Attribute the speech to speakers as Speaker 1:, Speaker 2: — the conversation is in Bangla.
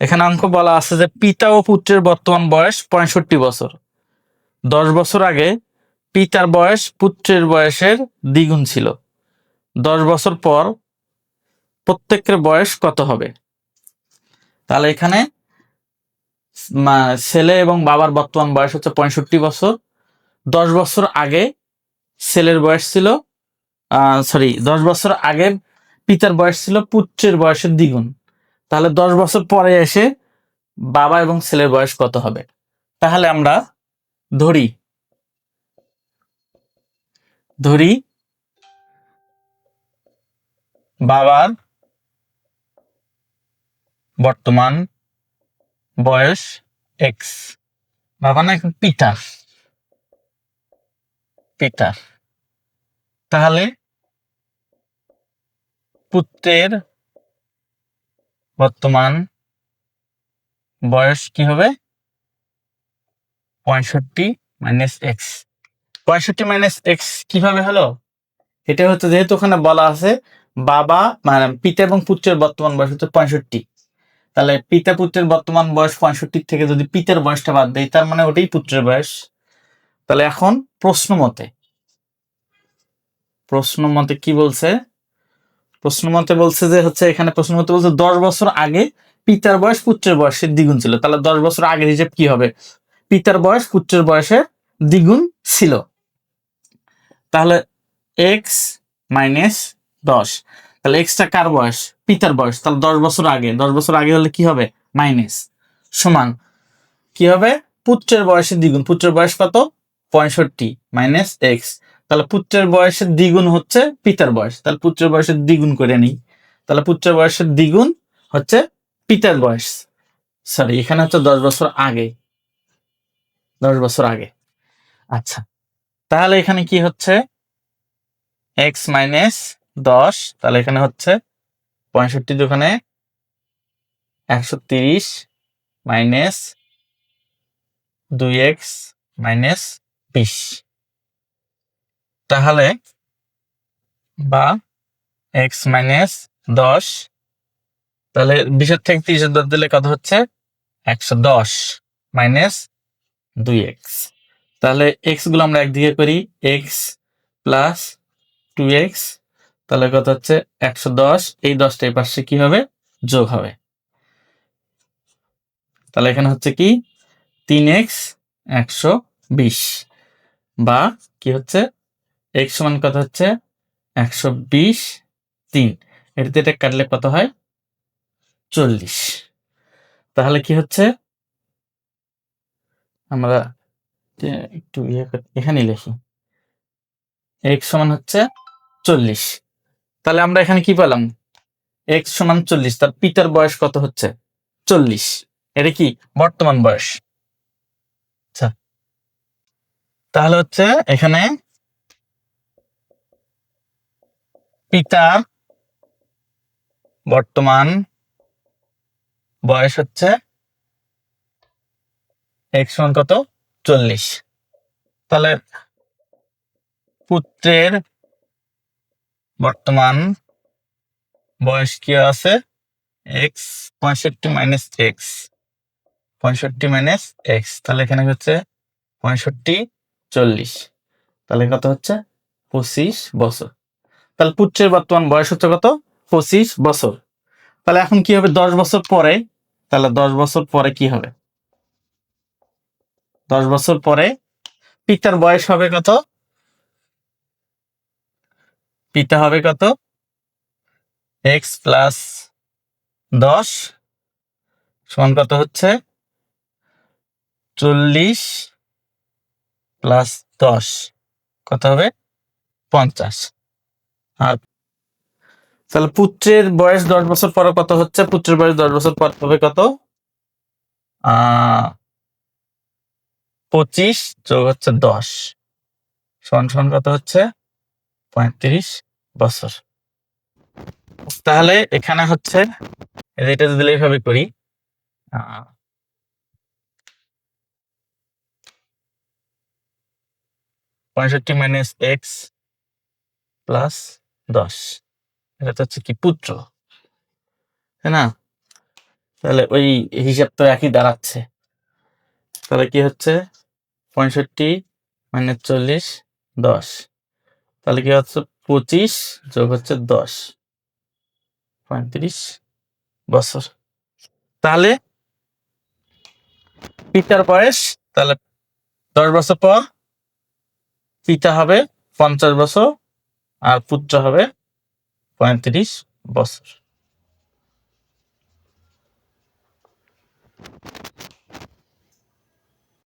Speaker 1: এখানে অঙ্ক বলা আছে যে পিতা ও পুত্রের বর্তমান বয়স পঁয়ষট্টি বছর। দশ বছর আগে পিতার বয়স পুত্রের বয়সের দ্বিগুণ ছিল। দশ বছর পর প্রত্যেকের বয়স কত হবে? তাহলে এখানে ছেলে এবং বাবার বর্তমান বয়স হচ্ছে পঁয়ষট্টি বছর। দশ বছর আগে ছেলের বয়স ছিল সরি দশ বছর আগে পিতার বয়স ছিল পুত্রের বয়সের দ্বিগুণ। তাহলে দশ বছর পরে এসে বাবা এবং ছেলের বয়স কত হবে? তাহলে আমরা ধরি ধরি বাবার বর্তমান বয়স এক্স বাবা না এখন পিতার পিতার তাহলে পুত্রের বর্তমান বয়স কি হবে? পঁয়ষট্টি মাইনাস এক্স পঁয়ষট্টি মাইনাস এক্স কীভাবে হলো? এটা হচ্ছে যেহেতু ওখানে বলা আছে, বাবা মানে পিতা এবং পুত্রের বর্তমান বয়স হচ্ছে পঁয়ষট্টি। তাহলে পিতা পুত্রের বর্তমান বয়স পঁয়ষট্টি থেকে যদি পিতার বয়সটা বাদ দেয় তার মানে ওটাই পুত্রের বয়স। তাহলে এখন প্রশ্ন মতে প্রশ্ন মতে কি বলছে? প্রশ্ন মতে বলছে যে হচ্ছে, এখানে প্রশ্ন মতে বলছে দশ বছর আগে পিতার বয়স পুত্রের বয়সের দ্বিগুণ ছিল। তাহলে দশ বছর আগের হিসেব কি হবে? পিতার বয়স পুত্রের বয়সের দ্বিগুণ ছিল। তাহলে এক্স মাইনাস দশ। তাহলে এক্সটা কার বয়স? পিতার বয়স। তাহলে দশ বছর আগে। দশ বছর আগে হলে কি হবে? মাইনাস সমান কি হবে? পুত্রের বয়সের দ্বিগুণ। পুত্রের বয়স কত? পঁয়ষট্টি মাইনাস এক্স তাহলে পুত্রের বয়সের দ্বিগুণ হচ্ছে পিতার বয়স। তাহলে পুত্রের বয়সের দ্বিগুণ করে নিই। তাহলে পুত্রের বয়সের দ্বিগুণ হচ্ছে পিতার বয়স। সরি এখানে হচ্ছে দশ বছর আগে। দশ বছর আগে। আচ্ছা তাহলে এখানে কি হচ্ছে? এক্স মাইনাস দশ, তাহলে এখানে হচ্ছে পঁয়ষট্টি দোকানে একশো তিরিশ মাইনাস দুই এক্স মাইনাস বিশ। তাহলে বা এক্স মাইনাস দশ, তাহলে বিশের থেকে তিরিশের দর দিলে কত হচ্ছে? একশো দশ মাইনাস দুই এক্স তাহলে এক্সগুলো আমরা একদিকে করি এক্স প্লাস টু এক্স তাহলে কত হচ্ছে? একশো দশ। এই দশটা এই পাশে কি হবে? যোগ হবে। তাহলে এখানে হচ্ছে কি? তিন এক্স একশো বিশ। বা কি হচ্ছে? এক্স সমান কত হচ্ছে? একশো বিশ তিন। এটাতে এটা কাটলে কত হয়? চল্লিশ। তাহলে কি হচ্ছে? আমরা একটু ইয়ে এখানে লিখি। এক্স সমান হচ্ছে চল্লিশ। তাহলে আমরা এখানে কি পেলাম? এক্স সমান চল্লিশ। তার পিতার বয়স কত হচ্ছে? চল্লিশ। এটা কি? বর্তমান বয়স। আচ্ছা। তাহলে হচ্ছে এখানে পিতার বর্তমান বয়স হচ্ছে এক্স সমান কত? চল্লিশ। তাহলে পুত্রের বর্তমান বয়স কি আছে? এক্স পঁয়ষট্টি মাইনাস এক্স পঁয়ষট্টি মাইনাস এক্স তাহলে এখানে হচ্ছে? পঁয়ষট্টি চল্লিশ। তাহলে কত হচ্ছে? পঁচিশ বছর। তাহলে পুত্রের বর্তমান বয়স হচ্ছে কত? পঁচিশ বছর। তাহলে এখন কি হবে? দশ বছর পরে, তাহলে দশ বছর পরে কি হবে? দশ বছর পরে পিতার বয়স হবে কত? পিতা হবে কত? এক্স প্লাস দশ সমান কত হচ্ছে? চল্লিশ প্লাস দশ। কত হবে? পঞ্চাশ। আর তাহলে পুত্রের বয়স দশ বছর পর কত হচ্ছে? পুত্রের বয়স দশ বছর পর হবে কত? পঁচিশ যোগ হচ্ছে দশ। সমান সমান কত হচ্ছে? পঁয়ত্রিশ বছর। তাহলে এখানে হচ্ছে, এটা যদি এইভাবে করি পঁয়ষট্টি মাইনাস এক্স প্লাস দশ। এটা তো হচ্ছে কি পুত্র। তাই না? তাহলে ওই হিসাব তো একই দাঁড়াচ্ছে। তাহলে কি হচ্ছে? পঁয়ষট্টি মাইনাস চল্লিশ, দশ। তাহলে কি হচ্ছে? পঁচিশ যোগ হচ্ছে দশ। পঁয়ত্রিশ বছর। তাহলে পিতার বয়স, তাহলে দশ বছর পর পিতা হবে পঞ্চাশ বছর আর পুত্র হবে পঁয়ত্রিশ বছর।